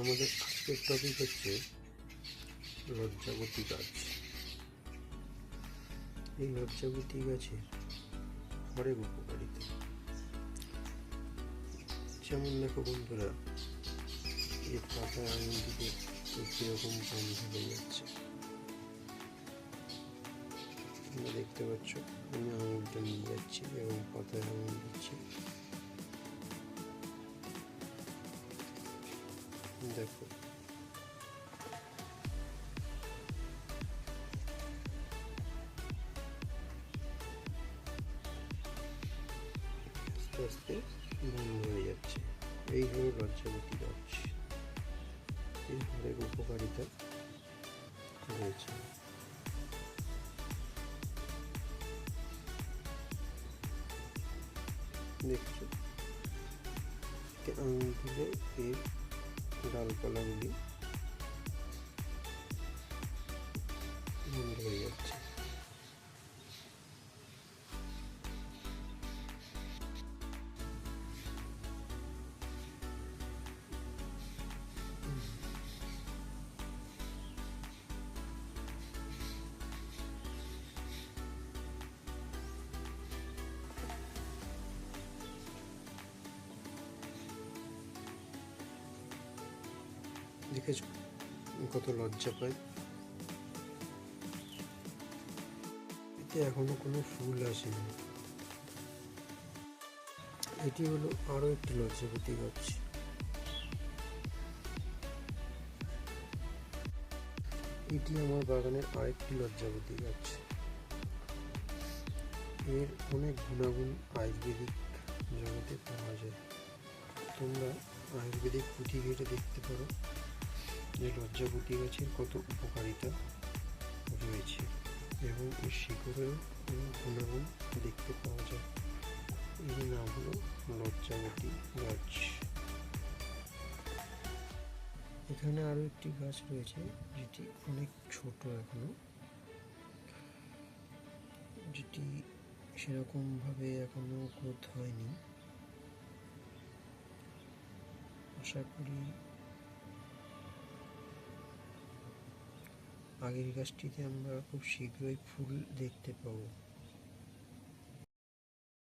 আমাদের আজকের টপিক হচ্ছে লজ্জাবতী গাছ। এই লজ্জাবতী গাছের অনেক উপকারিতা যেমন দেখো বন্ধুরা, এই পাতা আঙুল দিকে কীরকম বন্ধ হয়ে যাচ্ছে। তোমরা দেখতে পাচ্ছ, আমি আঙুলটা নিয়ে যাচ্ছি এবং পাতায় আঙুল দিচ্ছি। দেখো। আস্তে আস্তে বন্ধ হয়ে যাচ্ছে। এই হলো লজ্জাবতী গাছ এর অনেক উপকারিতা রয়েছে। দেখছ? আঙুল দিলে এর ডালপালাগুলি দিয়ে হয়ে যাচ্ছে। দেখেছ? কত লজ্জা পায় এতে এখনও কোনো ফুল আসেনি। এটি হলো আরও একটি লজ্জাপতি গাছ। এটি আমার বাগানের আরেকটি লজ্জাপতি গাছ। এর অনেক গুণাগুণ আয়ুর্বেদিক জগতে পাওয়া যায়। তোমরা আয়ুর্বেদিক পুঁথি ঘেটে দেখতে পারো। যে লজ্জাপতি গাছের কত উপকারিতা রয়েছে। এবং এর শিকড়েও গুণাগুণ দেখতে পাওয়া যায়। এর নাম হলো লজ্জাবতী গাছ। এখানে আরও একটি গাছ রয়েছে, যেটি অনেক ছোট এখনও। যেটি সেরকমভাবে এখনও গ্রোথ হয়নি। আশা করি আগের গাছটিতে আমরা খুব শীঘ্রই ফুল দেখতে পাবো।